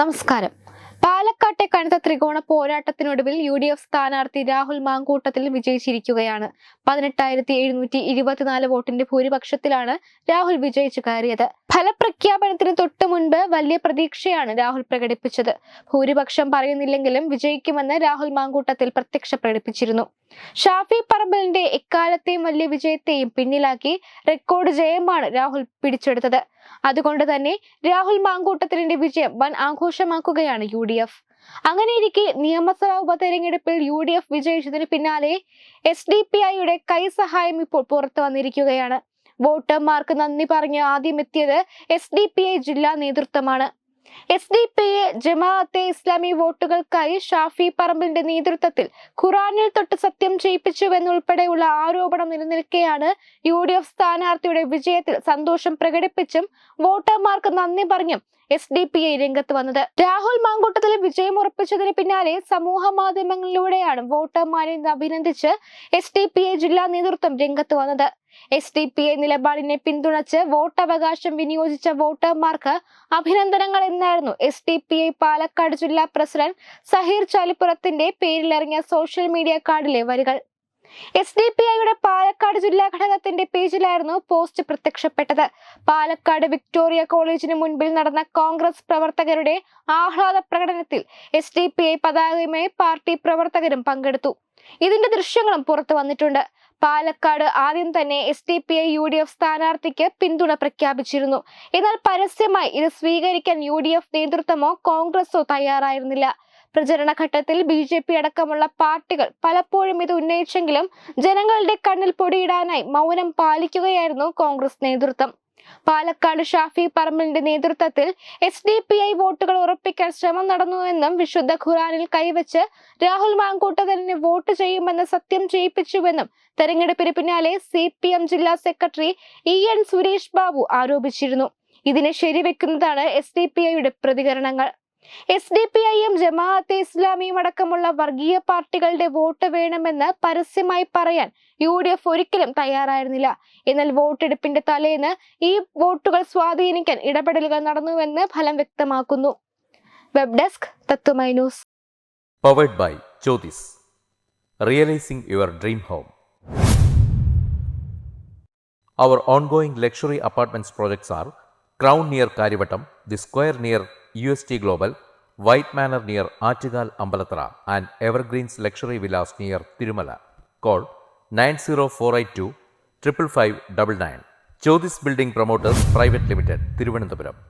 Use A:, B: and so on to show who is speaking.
A: നമസ്കാരം. പാലക്കാട്ടെ കനത്ത ത്രികോണ പോരാട്ടത്തിനൊടുവിൽ യു ഡി എഫ് സ്ഥാനാർത്ഥി രാഹുൽ മാങ്കൂട്ടത്തിൽ വിജയിച്ചിരിക്കുകയാണ്. പതിനെട്ടായിരത്തി എഴുന്നൂറ്റി ഇരുപത്തിനാല് വോട്ടിന്റെ ഭൂരിപക്ഷത്തിലാണ് രാഹുൽ വിജയിച്ചു കയറിയത്. ഫലപ്രഖ്യാപനത്തിന് തൊട്ടു മുൻപ് വലിയ പ്രതീക്ഷയാണ് രാഹുൽ പ്രകടിപ്പിച്ചത്. ഭൂരിപക്ഷം പറയുന്നില്ലെങ്കിലും വിജയിക്കുമെന്ന് രാഹുൽ മാങ്കൂട്ടത്തിൽ പ്രത്യക്ഷ പ്രകടിപ്പിച്ചിരുന്നു. ഷാഫി പറമ്പലിന്റെ എക്കാലത്തെയും വലിയ വിജയത്തെയും പിന്നിലാക്കി റെക്കോർഡ് ജയമാണ് രാഹുൽ പിടിച്ചെടുത്തത്. അതുകൊണ്ട് തന്നെ രാഹുൽ മാങ്കൂട്ടത്തിന്റെ വിജയം വൻ ആഘോഷമാക്കുകയാണ് യു ഡി എഫ്. അങ്ങനെയിരിക്കെ നിയമസഭാ ഉപതെരഞ്ഞെടുപ്പിൽ യു ഡി എഫ് വിജയിച്ചതിന് പിന്നാലെ എസ് ഡി പി ഐയുടെ കൈസഹായം ഇപ്പോൾ പുറത്തു വന്നിരിക്കുകയാണ്. വോട്ടർമാർക്ക് നന്ദി പറഞ്ഞ് ആദ്യം എത്തിയത് എസ് ഡി പി ഐ ജില്ലാ നേതൃത്വമാണ്. S D P A Jamaate Islami വോട്ടുകൾക്കായി Shafi പറമ്പിലിന്റെ നേതൃത്വത്തിൽ ഖുറാനിൽ തൊട്ട് സത്യം ചെയ്യിപ്പിച്ചുവെന്നുൾപ്പെടെയുള്ള ആരോപണം നിലനിൽക്കെയാണ് യു ഡി എഫ് സ്ഥാനാർത്ഥിയുടെ വിജയത്തിൽ സന്തോഷം പ്രകടിപ്പിച്ചും വോട്ടർമാർക്ക് നന്ദി പറഞ്ഞും എസ് ഡി പി ഐ രംഗത്ത് വന്നത്. രാഹുൽ മാങ്കൂട്ടത്തിൽ വിജയം ഉറപ്പിച്ചതിന് പിന്നാലെ സമൂഹ മാധ്യമങ്ങളിലൂടെയാണ് വോട്ടർമാരെ അഭിനന്ദിച്ച് എസ് ഡി പി ഐ ജില്ലാ നേതൃത്വം രംഗത്ത് വന്നത്. എസ് ഡി പി ഐ നിലപാടിനെ പിന്തുണച്ച് വോട്ടവകാശം വിനിയോഗിച്ച വോട്ടർമാർക്ക് അഭിനന്ദനങ്ങൾ എന്നായിരുന്നു S D P I Palakkad ജില്ലാ പ്രസിഡന്റ് സഹീർ ചാലിപ്പുറത്തിന്റെ പേരിലിറങ്ങിയ സോഷ്യൽ മീഡിയ കാർഡിലെ വരികൾ. എസ് ഡി പി ഐയുടെ പാലക്കാട് ജില്ലാ ഘടകത്തിന്റെ പേജിലായിരുന്നു പോസ്റ്റ് പ്രത്യക്ഷപ്പെട്ടത്. പാലക്കാട് വിക്ടോറിയ കോളേജിന് മുൻപിൽ നടന്ന കോൺഗ്രസ് പ്രവർത്തകരുടെ ആഹ്ലാദ പ്രകടനത്തിൽ എസ് ഡി പി ഐ പതാകയുമായി പാർട്ടി പ്രവർത്തകരും പങ്കെടുത്തു. ഇതിന്റെ ദൃശ്യങ്ങളും പുറത്തു വന്നിട്ടുണ്ട്. പാലക്കാട് ആദ്യം തന്നെ S D P I U D F സ്ഥാനാർത്ഥിക്ക് പിന്തുണ പ്രഖ്യാപിച്ചിരുന്നു. എന്നാൽ പരസ്യമായി ഇത് സ്വീകരിക്കാൻ യു ഡി എഫ് നേതൃത്വമോ കോൺഗ്രസോ തയ്യാറായിരുന്നില്ല. പ്രചരണ ഘട്ടത്തിൽ ബി ജെ പി അടക്കമുള്ള പാർട്ടികൾ പലപ്പോഴും ഇത് ഉന്നയിച്ചെങ്കിലും ജനങ്ങളുടെ കണ്ണിൽ പൊടിയിടാനായി മൗനം പാലിക്കുകയായിരുന്നു കോൺഗ്രസ് നേതൃത്വം. പാലക്കാട് ഷാഫി പറമ്പലിന്റെ നേതൃത്വത്തിൽ എസ് ഡി പി ഐ വോട്ടുകൾ ഉറപ്പിക്കാൻ ശ്രമം നടന്നുവെന്നും വിശുദ്ധ ഖുറാനിൽ കൈവച്ച് രാഹുൽ മാങ്കൂട്ടതലിനെ വോട്ട് ചെയ്യുമെന്ന് സത്യം ചെയ്യിപ്പിച്ചുവെന്നും തെരഞ്ഞെടുപ്പിന് പിന്നാലെ സി പി എം ജില്ലാ secretary E N Suresh Babu ആരോപിച്ചിരുന്നു. ഇതിനെ ശരിവെക്കുന്നതാണ് എസ് ഡി പി ഐയുടെ പ്രതികരണങ്ങൾ. എസ് ഡി പി ഐയും ജമാഅത്തെ ഇസ്ലാമിയും അടക്കമുള്ള വർഗീയ പാർട്ടികളുടെ വോട്ട് വേണമെന്ന് പരസ്യമായി പറയാൻ യു ഡി എഫ് ഒരിക്കലും തയ്യാറായിരുന്നില്ല. എന്നാൽ വോട്ടെടുപ്പിന്റെ തലേന്ന് ഈ വോട്ടുകൾ സ്വാധീനിക്കാൻ ഇടപെടലുകൾ നടന്നുവെന്ന് ഫലം വ്യക്തമാക്കുന്നു. Web desk Tatwamayi news.
B: Powered by Jyothis realising your dream home Our ongoing luxury apartments projects are Crown near Kariavattom The Square near UST Global, White Manor near Achigal Ambalatra, and Evergreens Luxury Villas near Tirumala. Call 90482 55599. Jyotis Building Promoters Private Limited, Thiruvananthapuram.